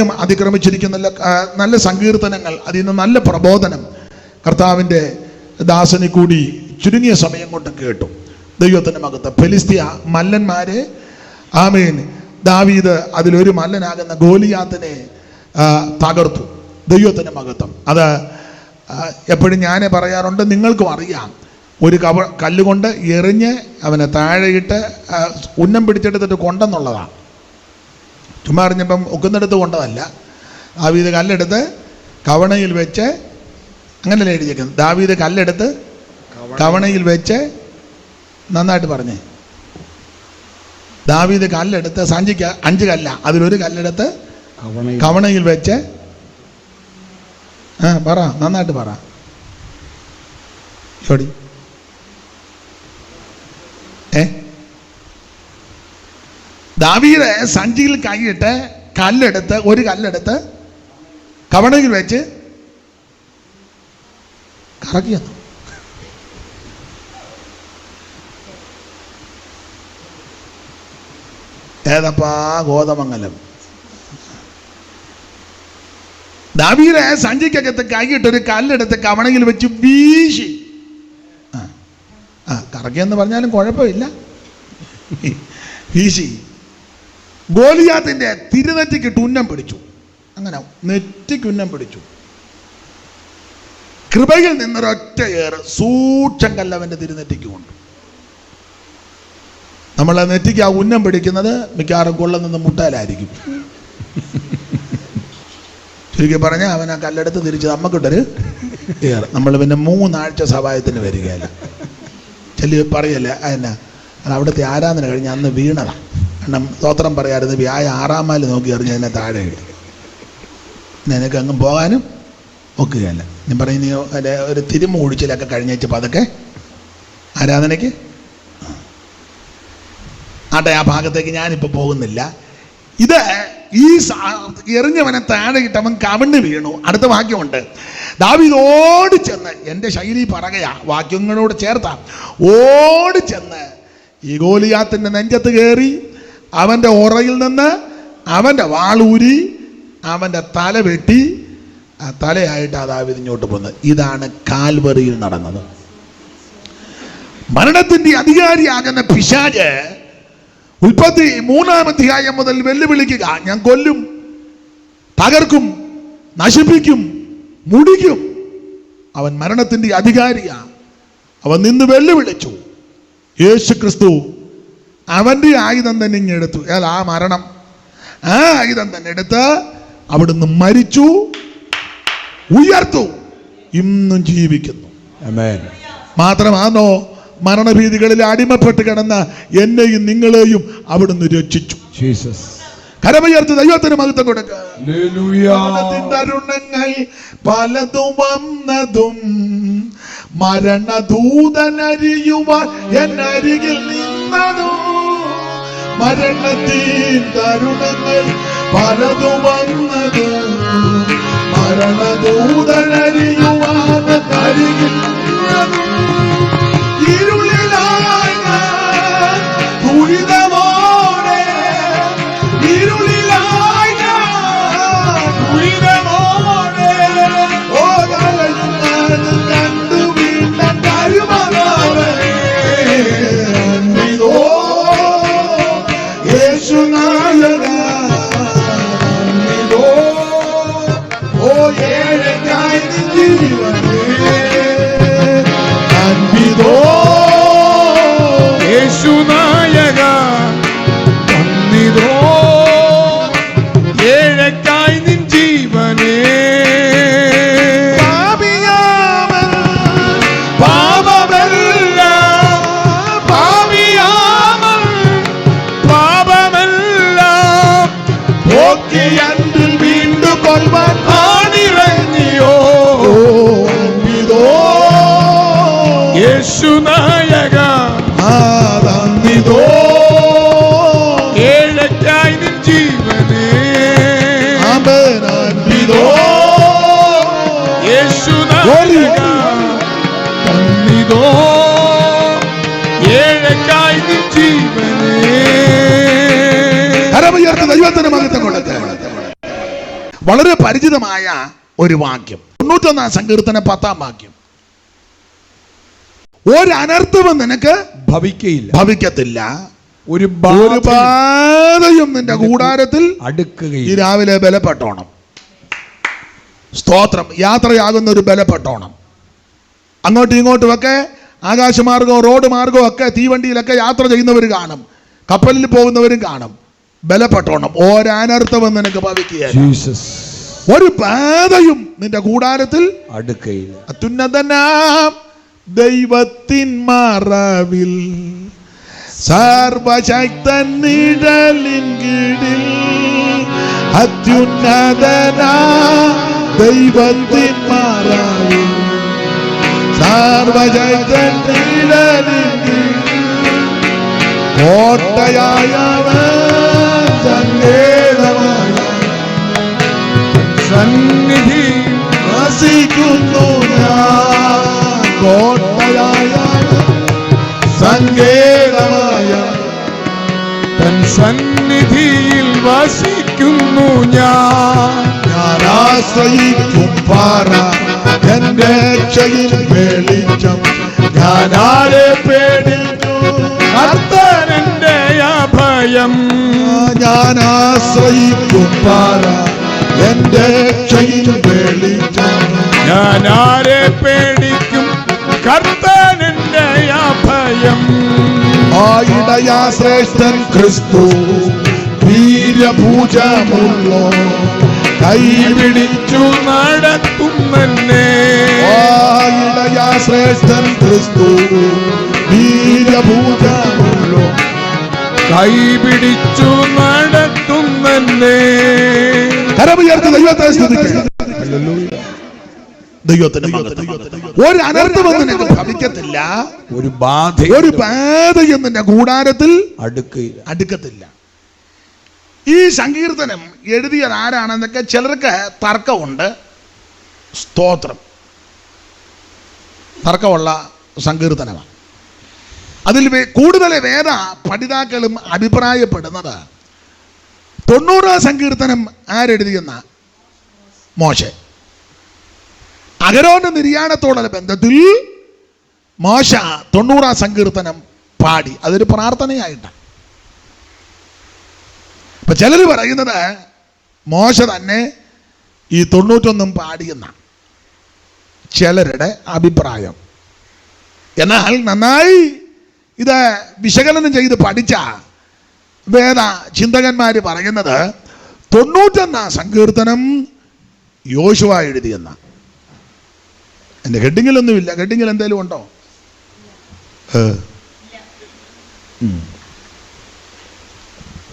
സമയം അതിക്രമിച്ചിരിക്കുന്ന നല്ല, സങ്കീർത്തനങ്ങൾ അതിൽ നിന്ന് നല്ല പ്രബോധനം കർത്താവിന്റെ ദാസനെ കൂടി ചുരുങ്ങിയ സമയം കൊണ്ട് കേട്ടു. ദൈവത്തിന്റെ മകത്ത് ഫെലിസ്തീയ മല്ലന്മാരെ ആമേൻ. ദാവീദ് അതിലൊരു മല്ലനാകുന്ന ഗോലിയാത്തിനെ തകർത്തു. ദൈവത്തിന്റെ മകത്വം അത് എപ്പോഴും ഞാൻ പറയാറുണ്ട് നിങ്ങൾക്കും അറിയാം. ഒരു കവ കല്ലുകൊണ്ട് എറിഞ്ഞ് അവനെ താഴെയിട്ട് ഉന്നം പിടിച്ചെടുത്തിട്ട് കൊണ്ടെന്നുള്ളതാണ്. ചുമ്മാ അറിഞ്ഞപ്പം ഒക്കുന്നിടത്ത് കൊണ്ടതല്ല. ദാവീദ് കല്ലെടുത്ത് കവണയിൽ വെച്ച് അങ്ങനെ എഴുതിയേക്കുന്നത്? ദാവീദ് കല്ലെടുത്ത് കവണയിൽ. വെച്ച് നന്നായിട്ട് പറഞ്ഞേ. ദാവീദ് കല്ലെടുത്ത് സഞ്ചിക്ക് അഞ്ച് കല്ല. അതിലൊരു കല്ലെടുത്ത് കവണയിൽ. കവണയിൽ വെച്ച് ആ പറ. നന്നായിട്ട് പറ. ചോടി ഏ? ദാവീദ് സഞ്ചിയിൽ കൈയിട്ട് കല്ലെടുത്ത് ഒരു കല്ലെടുത്ത് കവണയിൽ വെച്ച് കറക്കിയെന്നു ഏതപ്പാ ഗോതമംഗലം? ദാവീര് സഞ്ചിക്കകത്ത് കൈയിട്ട് ഒരു കല്ലെടുത്ത് കവണയിൽ വെച്ച് വീശി. ആ ആ കറക്കിയെന്ന് പറഞ്ഞാലും കുഴപ്പമില്ല. വീശി. ഗോലിയാത്തിന്റെ തിരുനെറ്റിക്കിട്ട് ഉന്നം പിടിച്ചു. അങ്ങനെ നെറ്റിക്ക് ഉന്നം പിടിച്ചു. കൃപയിൽ നിന്നൊരൊറ്റ ഏറ് സൂക്ഷം കല്ലവന്റെ തിരുനെറ്റിക്ക് കൊണ്ടു. നമ്മളെ നെറ്റിക്ക് ആ ഉന്നം പിടിക്കുന്നത് മിക്കവാറും കൊള്ളം നിന്ന് മുട്ടാലായിരിക്കും. ചുരുക്കി പറഞ്ഞ അവൻ ആ കല്ലെടുത്ത് തിരിച്ച് നമുക്കിട്ടൊരു ഏറ്. നമ്മൾ പിന്നെ മൂന്നാഴ്ച സഹായത്തിന് വരികയല്ല. ചെല്ലി പറയല്ലേ അതിനാ അത് അവിടുത്തെ ആരാധന കഴിഞ്ഞ് അന്ന് വീണതാ. കാരണം സ്തോത്രം പറയാമായിരുന്നു വ്യായ ആറാമാൽ നോക്കി എറിഞ്ഞ് അതിനെ താഴെ ഇട്ടു നിനക്ക് അങ്ങ് പോകാനും ഒക്കുകയല്ല. ഞാൻ പറയും നീ അല്ലെ ഒരു തിരുമ ഒഴിച്ചിലൊക്കെ കഴിഞ്ഞേച്ച് അതൊക്കെ ആരാധനയ്ക്ക്? ആട്ടെ ആ ഭാഗത്തേക്ക് ഞാനിപ്പോൾ പോകുന്നില്ല. ഇത് ഈ എറിഞ്ഞവനെ താഴെ ഇട്ടവൻ കവിണ് വീണു. അടുത്ത വാക്യമുണ്ട്. ദാവീദ് ഓടി ചെന്ന് എന്റെ ശൈലി പറകയാ. വാക്യങ്ങളോട് ചേർത്താ. ഓടി ചെന്ന് ഈ ഗോലിയാത്തിന്റെ നെഞ്ചത്ത് കയറി അവന്റെ ഉറയിൽ നിന്ന് അവന്റെ വാളൂരി അവന്റെ തല വെട്ടി ആ തലയായിട്ട് അതാ വിരിഞ്ഞോട്ട് പോകുന്നത് ഇതാണ് കാൽവറിയിൽ നടന്നത്. മരണത്തിന്റെ അധികാരിയാകുന്ന പിശാജ് ഉൽപ്പത്തി മൂന്നാം അധ്യായം മുതൽ വെല്ലുവിളിക്കുക. ഞാൻ കൊല്ലും തകർക്കും നശിപ്പിക്കും മുടിക്കും. അവൻ മരണത്തിന്റെ അധികാരിയാണ്. അവൻ നിന്ന് വെല്ലുവിളിച്ചു. യേശു ക്രിസ്തു അവന്റെ ആയുധം തന്നെ ഇങ്ങെടുത്തു അല്ല ആ മരണം. ആ ആയുധം തന്നെ എടുത്ത് അവിടുന്ന് മരിച്ചു ഉയർത്തു ഇന്നും ജീവിക്കുന്നു. മാത്രമാണോ മരണഭീതികളിൽ അടിമപ്പെട്ട് കിടന്ന എന്നെയും നിങ്ങളെയും അവിടുന്ന് രക്ഷിച്ചു. Jesus. കരമുയർത്ത് ദൈവത്തിന് മഹത്വം കൊടുക്കുക പലതും വന്നതും മരണദൂതനരിയുവാൻ എന്നരികിൽ നിന്നതും മരണത്തിൻ തരുണങ്ങൾ പലതും വന്നതും മരണദൂതനരിയുവാൻ അരികിൽ നിന്നതും ഏഴക്കായി കരമുയർത്ത് ദൈവത്തിന് വളരെ പരിചിതമായ ഒരു വാക്യം. തൊണ്ണൂറ്റൊന്നാം സങ്കീർത്തന പത്താം വാക്യം. ഒരനർത്ഥവും നിനക്ക് ഭവിക്കയില്ല. ഭവിക്കത്തില്ല. ഒരു ഒരു ബാധയും നിന്റെ കൂടാരത്തിൽ ഈ അടുക്കുകയില്ല രാവിലെ ബലപ്പെട്ടോണം. സ്തോത്രം. യാത്രയാകുന്ന ഒരു ബലപ്പെട്ടോണം. അങ്ങോട്ടും ഇങ്ങോട്ടും ഒക്കെ ആകാശമാർഗവും റോഡ് മാർഗവും ഒക്കെ തീവണ്ടിയിലൊക്കെ യാത്ര ചെയ്യുന്നവർ കാണും. കപ്പലിൽ പോകുന്നവരും കാണും. ബലപ്പെട്ടോണം. ഒരനർത്ഥവും നിനക്ക് ഭവിക്കുക. ഒരു പാതയും നിന്റെ കൂടാരത്തിൽ അടുക്കയില്ല. അത്യുന്നതനാം ദൈവത്തിൻ മറവിൽ. സർവശക്തൻ നിഴലിൻ കീഴിൽ. അത്യുന്നതനാ ദൈവത്തിൻ കീഴിൽ കോട്ടയായവൻ സങ്കേതമായ സന്നിധി വസിക്കുന്നു ഞാൻ കോട്ടയായ സങ്കേതമായ തൻ സന്നിധിയിൽ വസിക്കുന്നു ഞാൻ ഞാൻ ആശ്രയിക്കും പാറ. എന്റെ രക്ഷയിൽ വെളിച്ചം ഞാൻ ആരെ പേടിച്ചു. കർത്തനന്റെ അഭയം. ഞാൻ ആശ്രയിക്കും പാറ എന്റെ രക്ഷയിൽ വെളിച്ചം. ഞാൻ ആരെ പേടിക്കും? കർത്തനന്റെ അഭയം. ആയിടയാ ശ്രേഷ്ഠൻ ക്രിസ്തു വീരഭൂജമുള്ളോ കൈ പിടിച്ചു നടത്തുമെന്നെ ആയിടയാ ശ്രേഷ്ഠൻ ക്രിസ്തു വീരഭൂജമുള്ളോ കൈപിടിച്ചു നടത്തുമെന്നെ കരമുയർത്തി ദൈവത്തെ മഹത്വം. ഒരു അനർത്ഥമൊന്നും നിനക്ക് ഭവിക്കത്തില്ല ഒരു ബാധ ഒരു ബാധയും നിന്റെ കൂടാരത്തിൽ അടുക്കുക അടുക്കത്തില്ല. ഈ സങ്കീർത്തനം എഴുതിയത് ആരാണെന്നൊക്കെ ചിലർക്ക് തർക്കമുണ്ട്. സ്തോത്രം. തർക്കമുള്ള സങ്കീർത്തനമാണ്. അതിൽ കൂടുതൽ വേദ പഠിതാക്കളും അഭിപ്രായപ്പെടുന്നത് തൊണ്ണൂറാം സങ്കീർത്തനം ആരെഴുതിയെന്ന മോശെ. അഗരോന്റെ നിര്യാണത്തോടുള്ള ബന്ധത്തിൽ മോശ തൊണ്ണൂറാം സങ്കീർത്തനം പാടി. അതൊരു പ്രാർത്ഥനയായിട്ടാണ് ഇപ്പൊ ചിലർ പറയുന്നത് മോശ തന്നെ ഈ തൊണ്ണൂറ്റൊന്നും പാടിയെന്ന ചിലരുടെ അഭിപ്രായം. എന്നാൽ നന്നായി ഇത് വിശകലനം ചെയ്ത് പഠിച്ച വേദ ചിന്തകന്മാർ പറയുന്നത് തൊണ്ണൂറ്റൊന്നാം സങ്കീർത്തനം യോശുവ എഴുതിയെന്ന. എന്റെ ഹെഡിങ്ങിലൊന്നുമില്ല ഹെഡിങ്ങിൽ എന്തെങ്കിലും ഉണ്ടോ.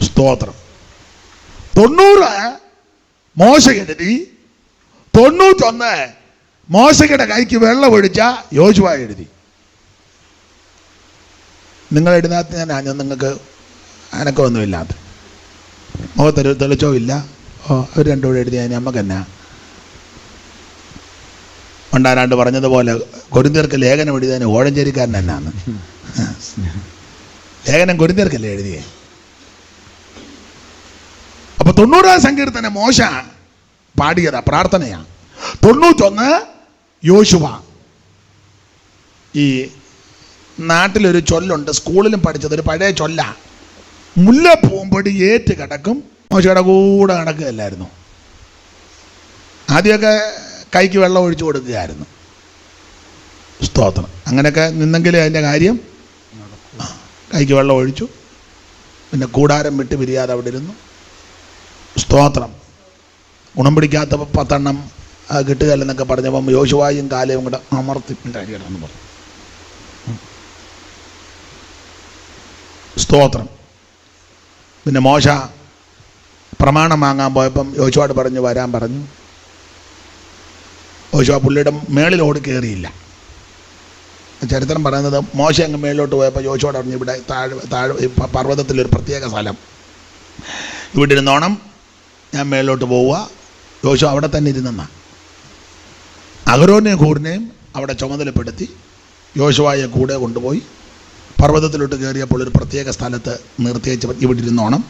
സ്തോത്രം. തൊണ്ണൂറ് മോശ എഴുതി തൊണ്ണൂറ്റൊന്ന് മോശയുടെ കൈക്ക് വെള്ളം ഒഴിച്ച യോശുവ എഴുതി. നിങ്ങൾ എഴുതാത്ത ഞാൻ ഞാൻ നിങ്ങൾക്ക് അനക്കമൊന്നുമില്ലാത്ത മുഖത്തൊരു തെളിച്ചോ ഇല്ല. ഓ അവർ എഴുതി അതിന് നമുക്ക് എന്നാ? ഉണ്ടാരാണ്ട് പറഞ്ഞതുപോലെ കൊരിന്തീർക്ക് ലേഖനം എഴുതിയതിന് ഓഴഞ്ചേരിക്കാരൻ എന്നാന്ന് ലേഖനം കൊരിന്തീർക്കല്ലേ എഴുതിയേ? അപ്പൊ തൊണ്ണൂറാം സങ്കീർത്തനം മോശ പാടിയതാ പ്രാർത്ഥനയാ. തൊണ്ണൂറ്റൊന്ന് യോശുവ. ഈ നാട്ടിലൊരു ചൊല്ലുണ്ട് സ്കൂളിലും പഠിച്ചത് ഒരു പഴയ ചൊല്ല. മുല്ല പൂമ്പൊടി ഏറ്റ് കിടക്കും മോശയുടെ കൂടെ കിടക്കുകയല്ലായിരുന്നു ആദ്യമൊക്കെ കൈക്ക് വെള്ളം ഒഴിച്ചു കൊടുക്കുകയായിരുന്നു. സ്തോത്രം. അങ്ങനെയൊക്കെ നിന്നെങ്കിലേ അതിന്റെ കാര്യം? കൈക്ക് വെള്ളം ഒഴിച്ചു. പിന്നെ കൂടാരം വിട്ട് പിരിയാതെ അവിടെ ഇരുന്നു. സ്തോത്രം. ഗുണം പിടിക്കാത്ത പത്തെണ്ണം കിട്ടുകയല്ലെന്നൊക്കെ പറഞ്ഞപ്പം യോശുവായും കാലയും കൂടെ അമർത്തി. പറഞ്ഞു. സ്തോത്രം. പിന്നെ മോശ പ്രമാണം വാങ്ങാൻ പോയപ്പം യോശുവാട് പറഞ്ഞു വരാൻ പറഞ്ഞു. യോശുവ പുള്ളിയുടെ മേളിലോട് കയറിയില്ല. ചരിത്രം പറയുന്നത് മോശ അങ്ങ് മേളിലോട്ട് പോയപ്പോൾ യോശുവോട് പറഞ്ഞു ഇവിടെ താഴെ താഴെ പർവതത്തിലൊരു പ്രത്യേക സ്ഥലം. ഇവിടെ ഇരുന്നോണം ഞാൻ മേളിലോട്ട് പോവുക. യോശു അവിടെ തന്നെ ഇരുന്നെന്ന. അഗരോനെയും ഹൂറിനെയും അവിടെ ചുമതലപ്പെടുത്തി യോശുവായെ കൂടെ കൊണ്ടുപോയി പർവതത്തിലോട്ട് കയറിയപ്പോൾ ഒരു പ്രത്യേക സ്ഥലത്ത് നിർത്തിയേച്ച് ഇവിടെ ഇരുന്നോണം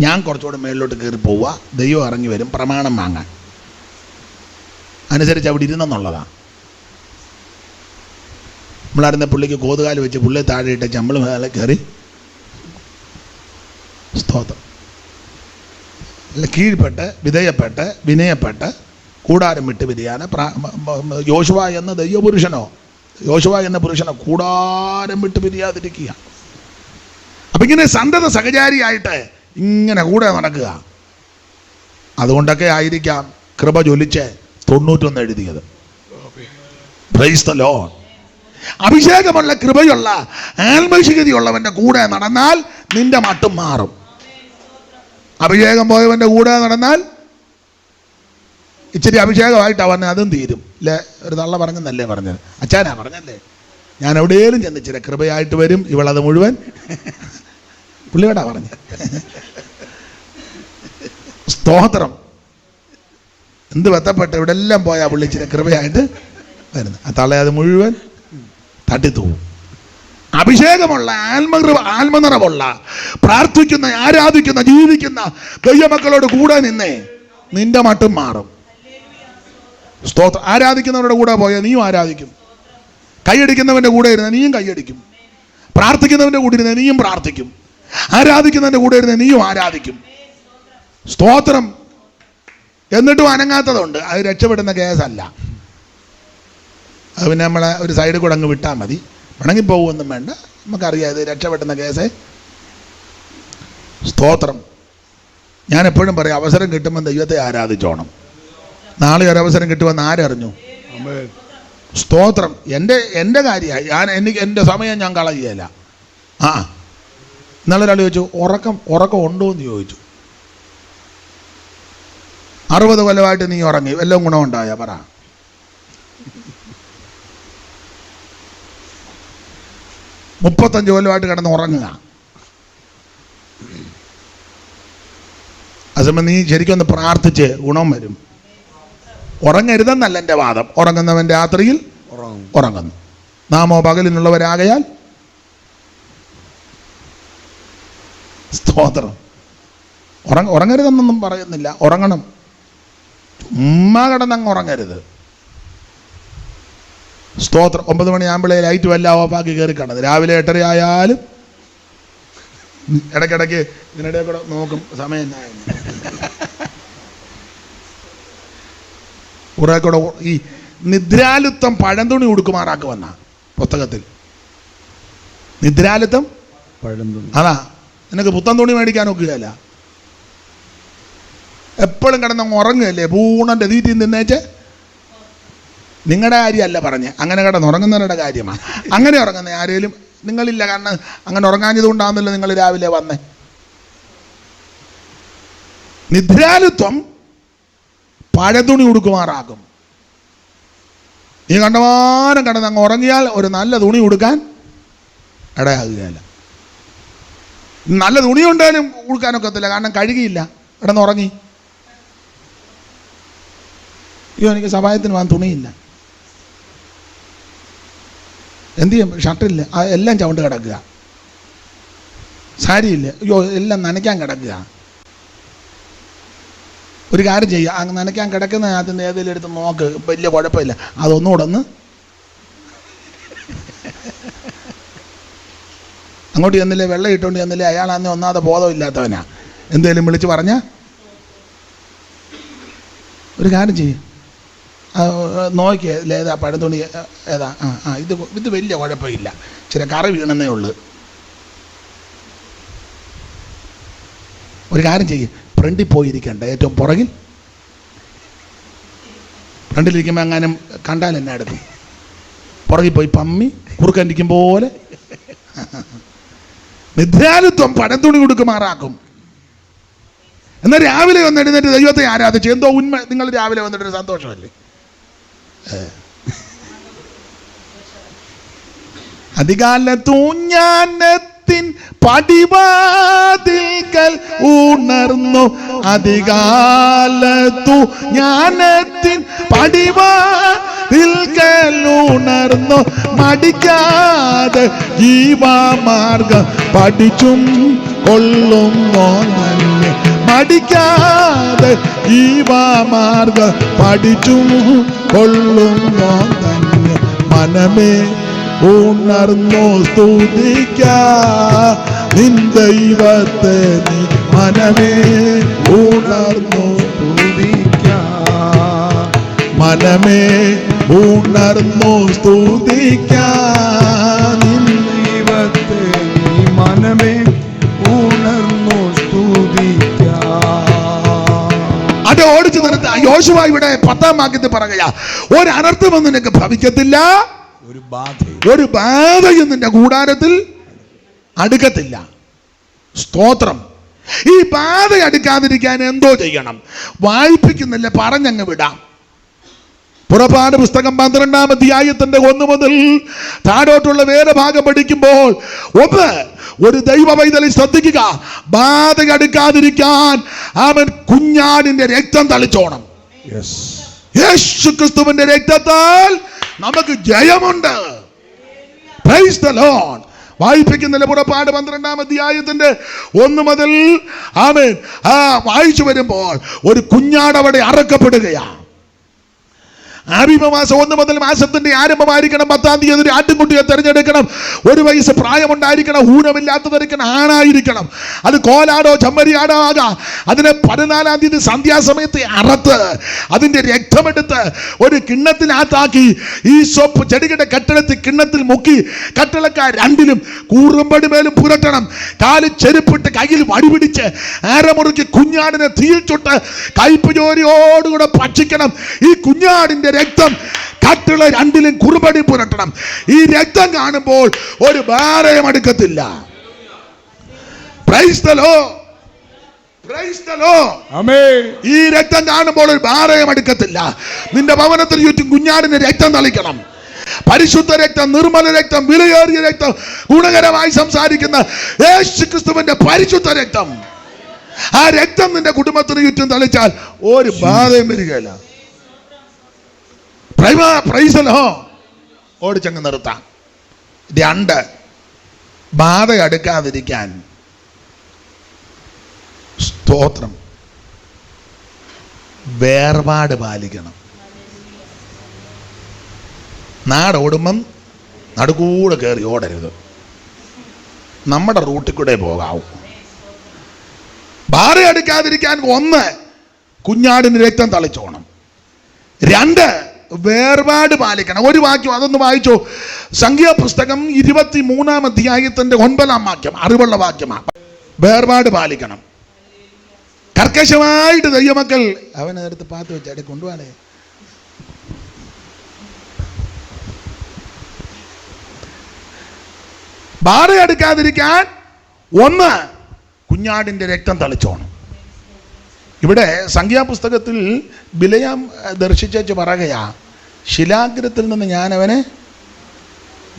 ഞാൻ കുറച്ചുകൂടെ മേളിലോട്ട് കയറി പോവുക. ദൈവം ഇറങ്ങി വരും. പ്രമാണം വാങ്ങാൻ. അനുസരിച്ച് അവിടെ ഇരുന്നെന്നുള്ളതാണ് നമ്മളറിയുന്ന പുള്ളിക്ക് കോതുകാൽ വെച്ച് പുള്ളി താഴെ ഇട്ട് നമ്മൾ മേലെ കയറി. സ്തോത്രം. അല്ല കീഴ്പ്പെട്ട് വിധേയപ്പെട്ട് വിനയപ്പെട്ട് കൂടാരം വിട്ട് പിരിയാന് പ്രാ- മ- മ- യോശുവ എന്ന ദൈവപുരുഷനോ യോശുവ എന്ന പുരുഷനോ കൂടാരം വിട്ട് പിരിയാതിരിക്കുക അപ്പൊ ഇങ്ങനെ സന്തത സഹചാരിയായിട്ട് ഇങ്ങനെ കൂടെ നടക്കുക. അതുകൊണ്ടൊക്കെ ആയിരിക്കാം കൃപ ജ്വലിച്ച് തൊണ്ണൂറ്റൊന്ന് എഴുതിയത്. പ്രൈസ്. അഭിഷേകമുള്ള കൃപയുള്ള ആത്മശക്തിയുള്ളവന്റെ കൂടെ നടന്നാൽ നിന്റെ മട്ടും മാറും. അഭിഷേകം പോയവന്റെ കൂടെ നടന്നാൽ ഇച്ചിരി അഭിഷേകമായിട്ട് പറഞ്ഞത് അതും തീരും. അല്ലേ ഒരു തള്ള പറഞ്ഞെന്നല്ലേ പറഞ്ഞത്. അച്ഛനാ പറഞ്ഞല്ലേ? ഞാൻ എവിടെയും ചെന്ന് ഇച്ചിരി കൃപയായിട്ട് വരും ഇവളത് മുഴുവൻ. പുള്ളിയോടാ പറഞ്ഞു സ്തോത്രം. എന്ത് ബന്ധപ്പെട്ട് ഇവിടെ എല്ലാം പോയാ പുള്ളി ഇച്ചിരി കൃപയായിട്ട് വരുന്നു ആ തള്ള അത് മുഴുവൻ തട്ടിത്തൂവും. അഭിഷേകമുള്ള ആത്മകൃപ ആത്മനിറവുള്ള പ്രാർത്ഥിക്കുന്ന ആരാധിക്കുന്ന ജീവിക്കുന്ന ദൈവമക്കളോട് കൂടെ നിന്നേ നിന്റെ മട്ടും മാറും. സ്തോത്രം. ആരാധിക്കുന്നവരുടെ കൂടെ പോയാൽ നീയും ആരാധിക്കും. കൈയടിക്കുന്നവന്റെ കൂടെ ഇരുന്ന നീയും കൈയടിക്കും. പ്രാർത്ഥിക്കുന്നവന്റെ കൂടെ ഇരുന്ന നീയും പ്രാർത്ഥിക്കും. ആരാധിക്കുന്നവന്റെ കൂടെ ഇരുന്ന നീയും ആരാധിക്കും. സ്തോത്രം. എന്നിട്ടും അനങ്ങാത്തതുണ്ട്. അത് രക്ഷപ്പെടുന്ന കേസല്ല. അത് പിന്നെ നമ്മളെ ഒരു സൈഡിൽ കൂടെ അങ്ങ് വിട്ടാൽ മതി. ഉണങ്ങിപ്പോകുമെന്നും വേണ്ട. നമുക്കറിയാം ഇത് രക്ഷപ്പെടുന്ന കേസേ. സ്തോത്രം. ഞാൻ എപ്പോഴും പറയും അവസരം കിട്ടുമ്പോൾ ദൈവത്തെ ആരാധിച്ചോണം. നാളെ ഒരവസരം കിട്ടുമെന്ന് ആരറിഞ്ഞു. സ്തോത്രം. എന്റെ എന്റെ കാര്യമായി. ഞാൻ എനിക്ക് എന്റെ സമയം ഞാൻ കളയുകയില്ല ആ. ഇന്നലെ ഒരാൾ ചോദിച്ചു ഉറക്കം ഉറക്കം ഉണ്ടോ? എന്ന് ചോദിച്ചു. അറുപത് കൊല്ലമായിട്ട് നീ ഉറങ്ങി. വല്ലതും ഗുണമുണ്ടായ? പറ. മുപ്പത്തഞ്ച് കൊല്ലമായിട്ട് കിടന്ന് ഉറങ്ങുക. അതേസമയം നീ ശരിക്കും ഒന്ന് പ്രാർത്ഥിച്ച് ഗുണം വരും. ഉറങ്ങരുതെന്നല്ല എന്റെ വാദം. ഉറങ്ങുന്നവൻ രാത്രിയിൽ ഉറങ്ങും. ഉറങ്ങുന്നു. നാമോ പകലിനുള്ളവരാകയാൽ സ്തോത്രം. ഉറങ്ങ ഉറങ്ങരുതെന്നൊന്നും പറയുന്നില്ല. ഉറങ്ങണം. ചുമ്മാ കിടന്നങ്ങ് ഉറങ്ങരുത്. സ്തോത്രം. ഒമ്പത് മണിയാകുമ്പോഴേ ലൈറ്റ് വല്ല ഓഫാക്കി കയറി കാണുന്നത് രാവിലെ എട്ടര ആയാലും ഇടയ്ക്കിടയ്ക്ക് ഇതിനിടെ കൂടെ നോക്കും. സമയം. കുറെ കൂടെ ഈ നിദ്രാലുത്തം പഴന്തുണി ഉടുക്കുമാറാക്ക് വന്ന പുസ്തകത്തിൽ. നിദ്രാലുത്വം പഴന്തുണി. അതാ നിനക്ക് പുത്തൻ തുണി മേടിക്കാൻ ഒക്കുകയല്ല എപ്പോഴും കിടന്ന് ഉറങ്ങുകയല്ലേ? പൂണന്റെ തീറ്റി നിന്നേച്ച് നിങ്ങളുടെ കാര്യമല്ല പറഞ്ഞ്. അങ്ങനെ കിടന്ന് ഉറങ്ങുന്നവരുടെ കാര്യമാണ് അങ്ങനെ ഉറങ്ങുന്ന. ആരേലും നിങ്ങളില്ല കാരണം അങ്ങനെ ഉറങ്ങാഞ്ഞത് കൊണ്ടാണെന്നല്ലോ നിങ്ങൾ രാവിലെ വന്നേ. നിദ്രാലുത്വം പഴതുണി ഉടുക്കുമാറാക്കും നീ കണ്ടമാനം കണ്ടത് അങ്ങ് ഉറങ്ങിയാൽ ഒരു നല്ല തുണി ഉടുക്കാൻ ഇടയാകുകയില്ല. നല്ല തുണി ഉണ്ടായാലും ഉടുക്കാനൊക്കത്തില്ല കാരണം കഴുകിയില്ല. കിടന്നുറങ്ങി അയ്യോ എനിക്ക് സഹായത്തിന് പോകാൻ തുണിയില്ല. എന്ത് ചെയ്യും? ഷർട്ടില്ല. എല്ലാം ചവിണ്ട് കിടക്കുക. സാരിയില്ല. അയ്യോ എല്ലാം നനയ്ക്കാൻ കിടക്കുക. ഒരു കാര്യം ചെയ്യുക അങ്ങ് നനയ്ക്കാൻ കിടക്കുന്ന അതിന് ഏതെങ്കിലും എടുത്ത് നോക്ക്. വലിയ കുഴപ്പമില്ല. അതൊന്നുകൂടെ ഒന്ന് അങ്ങോട്ട് ചെന്നില്ലേ വെള്ളം ഇട്ടുകൊണ്ട് ചെന്നില്ലേ അയാളാന്ന് ഒന്നാമതെ ബോധമില്ലാത്തവനാ. എന്തേലും വിളിച്ച് പറഞ്ഞ? ഒരു കാര്യം ചെയ്യും. നോക്കിയേ ഏതാ പഴത്തുണി തുണി ഏതാ ആ ആ ഇത് ഇത് വലിയ കുഴപ്പമില്ല. ചില കറി വീണെന്നേ ഉള്ളു. ഒരു കാര്യം ചെയ്യും. ഫ്രണ്ടിൽ പോയിരിക്കണ്ട. ഏറ്റവും പുറകിൽ. ഫ്രണ്ടിലിരിക്കുമ്പോൾ എങ്ങാനും കണ്ടാൽ എന്നെ അടുത്ത് പുറകിൽ പോയി പമ്മി കുറുക്കണ്ടിരിക്കും പോലെ. നിദ്രാലുത്വം പടത്തുണി കൊടുക്കുമാറാക്കും എന്നാൽ രാവിലെ വന്ന് എഴുന്നേറ്റ് ദൈവത്തെ ആരാധിച്ചു. എന്തോ ഉന്മ നിങ്ങൾ രാവിലെ വന്നിട്ടൊരു സന്തോഷമല്ലേ? ഏ. ഞാനത്തിൻ പടിവാതിൽക്കൽ ഉണർന്നു. അധികാലത്തു ജ്ഞാനത്തിൻ പടിവാതിൽക്കൽ ഉണർന്നു. മടിക്കാതെ ജീവമാർഗം പഠിച്ചും കൊള്ളുമോ നല്ല മടിക്കാതെ ജീവമാർഗം പഠിച്ചും കൊള്ളുന്നോ തന്നെ. മനമേ ഉണർന്നു സ്തുതിക്ക. നിൻ ദൈവത്തെ മനമേ ഉണർന്നു സ്തുതിക്ക. നിൻ ദൈവത്തെ മനമേ ഉണർന്നു സ്തുതിക്ക. ഓടിച്ചു നിർത്ത. യോശുവ ഇവിടെ പത്താം വാക്യത്തിൽ പറയുക ഒരു അനർത്ഥമൊന്നും നിനക്ക് ഭവിക്കത്തില്ല. ഒരു ബാധ ഒരു ബാധയും നിന്റെ കൂടാരത്തിൽ അടുക്കത്തില്ല. സ്തോത്രം. ഈ ബാധ അടുക്കാതിരിക്കാൻ എന്തോ ചെയ്യണം? വായിപ്പിക്കുന്നില്ല പറഞ്ഞങ്ങ് വിടാം. പുറപ്പാട് പുസ്തകം പന്ത്രണ്ടാം അധ്യായത്തിന്റെ ഒന്ന് മുതൽ താഴോട്ടുള്ള വേറെ ഭാഗം പഠിക്കുമ്പോൾ ഒന്ന് ഒരു ദൈവ വൈതലി ശ്രദ്ധിക്കുക. ബാധ അടുക്കാതിരിക്കാൻ അവൻ കുഞ്ഞാടിന്റെ രക്തം തളിച്ചോണം. യേശു ക്രിസ്തുവിന്റെ രക്തത്താൽ നമുക്ക് ജയമുണ്ട്. Praise the Lord. വായിപ്പിക്കുന്നില്ല പുറപ്പാട് പന്ത്രണ്ടാം അധ്യായത്തിന്റെ ഒന്ന് മുതൽ ആമേൻ ആ വായിച്ചു വരുമ്പോൾ ഒരു കുഞ്ഞാടവിടെ അറക്കപ്പെടുകയാണ് ആബിമ മാസം ഒന്ന് മുതൽ മാസത്തിന്റെ ആരംഭമായിരിക്കണം. പത്താം തീയതി ഒരു ആട്ടിൻകുട്ടിയെ തിരഞ്ഞെടുക്കണം. ഒരു വയസ്സ് പ്രായമുണ്ടായിരിക്കണം. ഊനമില്ലാത്തതായിരിക്കണം ആണായിരിക്കണം. അത് കോലാടോ ചമ്മരിയാടോ ആകാം. അതിനെ പതിനാലാം തീയതി സന്ധ്യാസമയത്ത് അറത്ത് അതിന്റെ രക്തമെടുത്ത് ഒരു കിണ്ണത്തിനകത്താക്കി ഈ സോപ്പ് ചെടികളുടെ കെട്ടിടത്തിൽ കിണ്ണത്തിൽ മുക്കി കട്ടിളക്കാർ രണ്ടിലും കൂറുമ്പടി മേലും പുരട്ടണം. കാൽ ചെരുപ്പിട്ട് കയ്യിൽ വടിപിടിച്ച് ആരമുറുക്കി കുഞ്ഞാടിനെ തീയിൽ ചുട്ട് കയ്പ് ജോലിയോടുകൂടെ ഭക്ഷിക്കണം. ഈ കുഞ്ഞാടിന്റെ രക്തം കട്ടിള രണ്ടിലും കുറുപടി പുരട്ടണം. ഈ രക്തം കാണുമ്പോൾ ഒരു ഭാരയം. അമേ ഈ രക്തം കാണുമ്പോൾ ഒരു ഭാരയം എടുക്കത്തില്ല നിന്റെ ഭവനത്തിൽ ചുറ്റും കുഞ്ഞാടിന് രക്തം തളിക്കണം. പരിശുദ്ധ രക്തം നിർമ്മല രക്തം വിലയേറിയ രക്തം ഗുണകരമായി സംസാരിക്കുന്ന യേശു ക്രിസ്തുവിന്റെ പരിശുദ്ധ രക്തം. ആ രക്തം നിന്റെ കുടുംബത്തിന് ചുറ്റും തളിച്ചാൽ ഒരു ബാധയും വരികയില്ല. ഓടിച്ചങ്ങ് നിർത്താം. രണ്ട്. ബാധ അടുക്കാതിരിക്കാൻ സ്തോത്രം. വേർപാട് പാലിക്കണം. നാടോടുമ്പം നടുക്കൂടെ കയറി ഓടരുത്. നമ്മുടെ റൂട്ടിൽ കൂടെ പോകാവൂ. ബാധ എടുക്കാതിരിക്കാൻ ഒന്ന് കുഞ്ഞാടിന് രക്തം തളിച്ചോണം. രണ്ട് വേർപാട് പാലിക്കണം. ഒരു വാക്യം അതൊന്ന് വായിച്ചോ. സംഖ്യാപുസ്തകം ഇരുപത്തി മൂന്നാം അധ്യായത്തിന്റെ ഒൻപതാം വാക്യം അറിവുള്ള വാക്യമാണ് വേർപാട് പാലിക്കണം. കർക്കശമായിട്ട് ദൈവമക്കൾ അവനെ എടുത്ത് പാത്ത് വെച്ചാടി കൊണ്ടുപോകാനേ ബാധ എടുക്കാതിരിക്കാൻ ഒന്ന് കുഞ്ഞാടിന്റെ രക്തം തളിച്ചോണം. ഇവിടെ സംഖ്യാപുസ്തകത്തിൽ ബിലയാം ദർശിച്ചു പറയുകയാ ശിലാഗ്രത്തിൽ നിന്ന് ഞാൻ അവനെ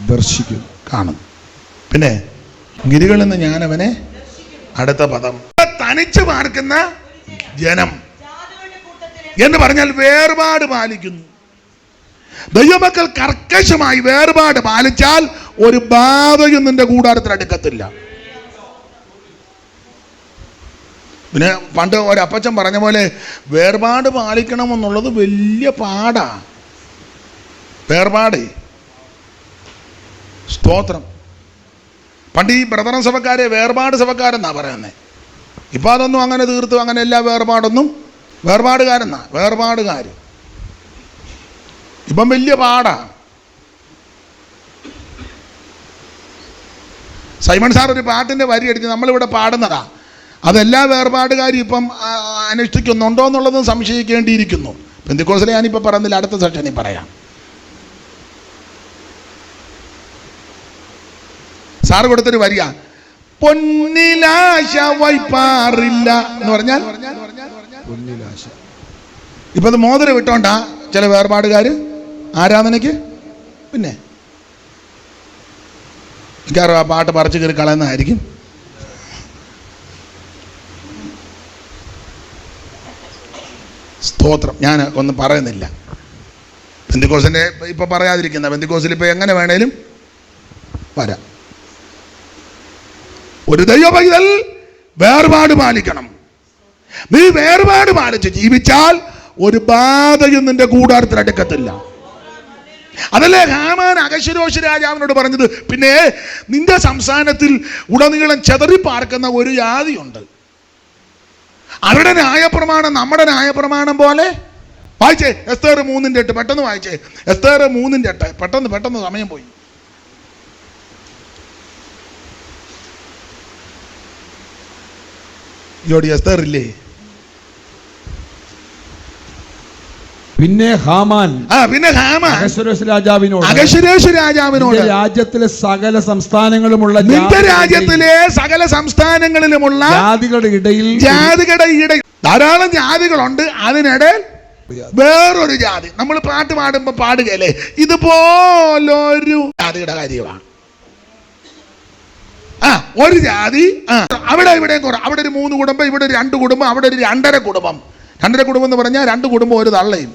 ദർശിക്കും കാണും. പിന്നെ ഗിരികളിൽ നിന്ന് ഞാൻ അവനെ അടുത്ത പദം. തനിച്ച് പാർക്കുന്ന ജനം എന്ന് പറഞ്ഞാൽ വേർപാട് പാലിക്കുന്നു. ദൈവമക്കൾ കർക്കശമായി വേർപാട് പാലിച്ചാൽ ഒരു ബാധയും നിന്റെ കൂടാരത്തിൽ അടുക്കത്തില്ല. പിന്നെ പണ്ട് ഒരപ്പച്ചൻ പറഞ്ഞ പോലെ വേർപാട് പാലിക്കണമെന്നുള്ളത് വലിയ പാടാ. വേർപാട്. സ്തോത്രം. പണ്ട് ഈ ബ്രദറൻ സഭക്കാരെ വേർപാട് സഭക്കാരെന്നാ പറയുന്നത് ഇപ്പം അതൊന്നും അങ്ങനെ തീർത്തു അങ്ങനെ എല്ലാ വേർപാടൊന്നും വേർപാടുകാരെന്നാ വേർപാടുകാർ ഇപ്പം വലിയ പാടാ. സൈമൺ സാർ ഒരു പാട്ടിന്റെ വരി അടിച്ച് നമ്മളിവിടെ പാടുന്നതാ. അതെല്ലാ വേർപാടുകാരും ഇപ്പം അനുഷ്ഠിക്കുന്നുണ്ടോ എന്നുള്ളതും സംശയിക്കേണ്ടിയിരിക്കുന്നു. പെന്തിക്കോസിലെ ഞാനിപ്പോൾ പറയുന്നില്ല അടുത്ത സെക്ഷനിൽ പറയാം. സാറ് കൊടുത്തൊരു വരിക പൊന്നിലാശ വൈപ്പാറില്ല എന്ന് പറഞ്ഞാൽ? ഇപ്പൊ അത് മോതിരം വിട്ടോണ്ടാ ചില വേർപാടുകാര് ആരാധനയ്ക്ക് പിന്നെ. മിക്കവാറും ആ പാട്ട് പറിച്ചു കയറി കളയുന്നതായിരിക്കും. സ്തോത്രം. ഞാൻ ഒന്നും പറയുന്നില്ല. ബന്ധിക്കോസിന്റെ ഇപ്പോൾ പറയാതിരിക്കുന്ന ബന്ധിക്കോസിൽ ഇപ്പോൾ എങ്ങനെ വേണേലും വരാം. ഒരു ദൈവ പൈതൽ വേർപാട് പാലിക്കണം. നീ വേർപാട് പാലിച്ച് ജീവിച്ചാൽ ഒരു ബാധയും നിന്റെ കൂടാരത്തിൽ അടുക്കത്തില്ല അതല്ലേ ഹാമാൻ അകശരോഷ രാജാവിനോട് പറഞ്ഞത്? പിന്നെ നിന്റെ സംസ്ഥാനത്തിൽ ഉടനീളം ചെതറി പാർക്കുന്ന ഒരു ജാതിയുണ്ട്. അവരുടെ ന്യായപ്രമാണം നമ്മുടെ ന്യായപ്രമാണം പോലെ. വായിച്ചേ എസ്തേർ മൂന്നിന്റെ എട്ട് പെട്ടെന്ന് വായിച്ചേ. എസ്തേർ മൂന്നിന്റെ എട്ട് പെട്ടെന്ന് പെട്ടെന്ന് സമയം പോയി. ജോഡി എസ്തേർ ഇല്ലേ പിന്നെ ഹാമാൻ. പിന്നെ ഹാമാൻ. രാജാവിനോട് അകശരേഷ് രാജാവിനോട് രാജ്യത്തിലെ സകല സംസ്ഥാനങ്ങളുമുള്ള നിന്റെ രാജ്യത്തിലെ സകല സംസ്ഥാനങ്ങളിലുമുള്ള ജാതികളുടെ ഇടയിൽ ജാതികളുടെ ഇടയിൽ ധാരാളം ജാതികളുണ്ട്. അതിനിടെ വേറൊരു ജാതി. നമ്മൾ പാട്ട് പാടുമ്പോ പാടുകയല്ലേ? ഇതുപോലൊരു ജാതിയുടെ കാര്യമാണ്. ആ ഒരു ജാതി ആ അവിടെ ഇവിടെ കുറേ അവിടെ ഒരു മൂന്ന് കുടുംബം ഇവിടെ ഒരു രണ്ട് കുടുംബം അവിടെ ഒരു രണ്ടര കുടുംബം. രണ്ടര കുടുംബം എന്ന് പറഞ്ഞാൽ രണ്ട് കുടുംബം ഒരു തള്ളയും.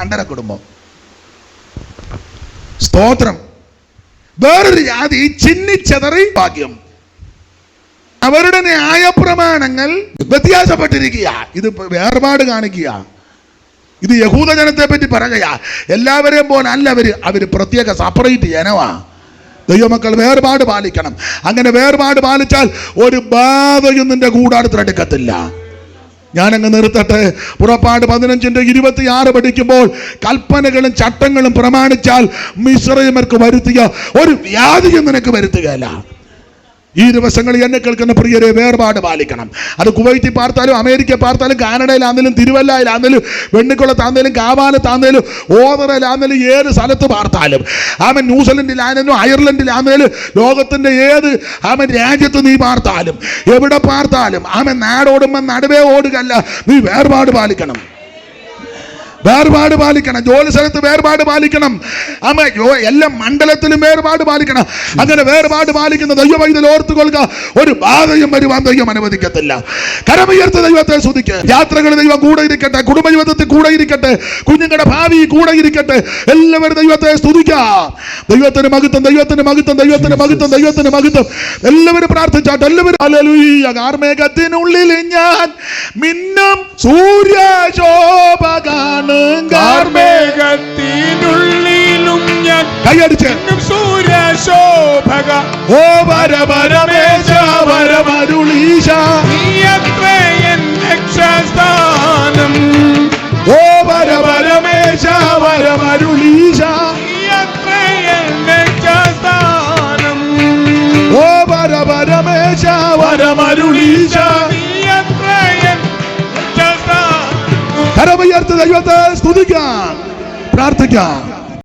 രണ്ടര കുടുംബം. സ്തോത്രം. വേറൊരു ജാതി ചിന്നിച്ചതറി ഭാഗ്യം. അവരുടെ ന്യായ പ്രമാണങ്ങൾ വ്യത്യാസപ്പെട്ടിരിക്കുക ഇത് വേർപാട് കാണിക്കുക ഇത് യഹൂദ ജനത്തെ പറ്റി പറയുകയാ. എല്ലാവരെയും പോലെ അല്ല അവർ അവർ പ്രത്യേക സെപ്പറേറ്റ് ജനവാ. ദൈവമക്കൾ വേർപാട് പാലിക്കണം. അങ്ങനെ വേർപാട് പാലിച്ചാൽ ഒരു ബാധയും നിന്റെ കൂടാരത്തിലെടുക്കത്തില്ല ഞാനങ്ങ് നിർത്തട്ടെ. പുറപ്പാട് പതിനഞ്ചിന്റെ ഇരുപത്തിയാറ് പഠിക്കുമ്പോൾ കൽപ്പനകളും ചട്ടങ്ങളും പ്രമാണിച്ചാൽ മിശ്രയമർക്ക് വരുത്തുക ഒരു വ്യാധിയും നിനക്ക് വരുത്തുകയല്ല. ഈ ദിവസങ്ങളിൽ എന്നെ കേൾക്കുന്ന പ്രിയരെ വേർപാട് പാലിക്കണം. അത് കുവൈറ്റിൽ പാർത്താലും അമേരിക്ക പാർത്താലും കാനഡയിലാന്നേലും തിരുവല്ലയിലാന്നേലും വെണ്ണിക്കുളത്താന്നേലും കാവാലത്താന്നേലും ഓതറയിലാന്നേലും ഏത് സ്ഥലത്ത് പാർത്താലും. ആമൻ ന്യൂസിലൻഡിലാണെങ്കിലും അയർലൻഡിലാന്നേലും ലോകത്തിന്റെ ഏത് ആമൻ രാജ്യത്ത് നീ പാർത്താലും. എവിടെ പാർത്താലും. ആമൻ നാടോടുമ്പോൾ നടുവേ ഓടുകല്ല നീ വേർപാട് പാലിക്കണം. വേർപാട് പാലിക്കണം. ജോലി സ്ഥലത്ത് വേർപാട് പാലിക്കണം. അമ്മ എല്ലാ മണ്ഡലത്തിലും വേർപാട് പാലിക്കണം. അങ്ങനെ വേർപാട് പാലിക്കുന്ന ദൈവവൈദ്യൽ ഓർത്തു കൊള്ളുക ഒരു ബാധയും വരുവാൻ ദൈവം അനുവദിക്കത്തില്ല. കരമുയർത്ത ദൈവത്തെ സ്തുതിക്ക്. യാത്രകൾ ദൈവം കൂടെ ഇരിക്കട്ടെ. കുടുംബ ജീവിതത്തിൽ കൂടെ ഇരിക്കട്ടെ. കുഞ്ഞുങ്ങളുടെ ഭാവി കൂടെ ഇരിക്കട്ടെ. എല്ലാവരും ദൈവത്തെ സ്തുതിക്കാം. ദൈവത്തിന് മഹത്വം ദൈവത്തിന് മഹത്വം ദൈവത്തിന് മഹത്വം ദൈവത്തിന് മഹത്വം. എല്ലാവരും പ്രാർത്ഥിച്ചാട്ട് എല്ലാവരും ഹല്ലേലൂയ. കാർമേഘത്തിനുള്ളിൽ ഞാൻ മിന്നും സൂര്യശോഭ കാർമേഘത്തിനുള്ളിലും ഞാൻ കൈയടിച്ച്. സൂര്യശോഭക. ഓ വരവരമേശ വരമരുളീശ നീയത്രേ എൻ രക്ഷാസ്ഥാനം. ഓ വരവരമേശ വരമരുളീശ നീയത്രേ എൻ രക്ഷാസ്ഥാനം. ഓ വരവരമേശ വരമരുളീശ കരമുയർത്ത് ദൈവത്തെ സ്തുതിക്കാം പ്രാർത്ഥിക്കാം.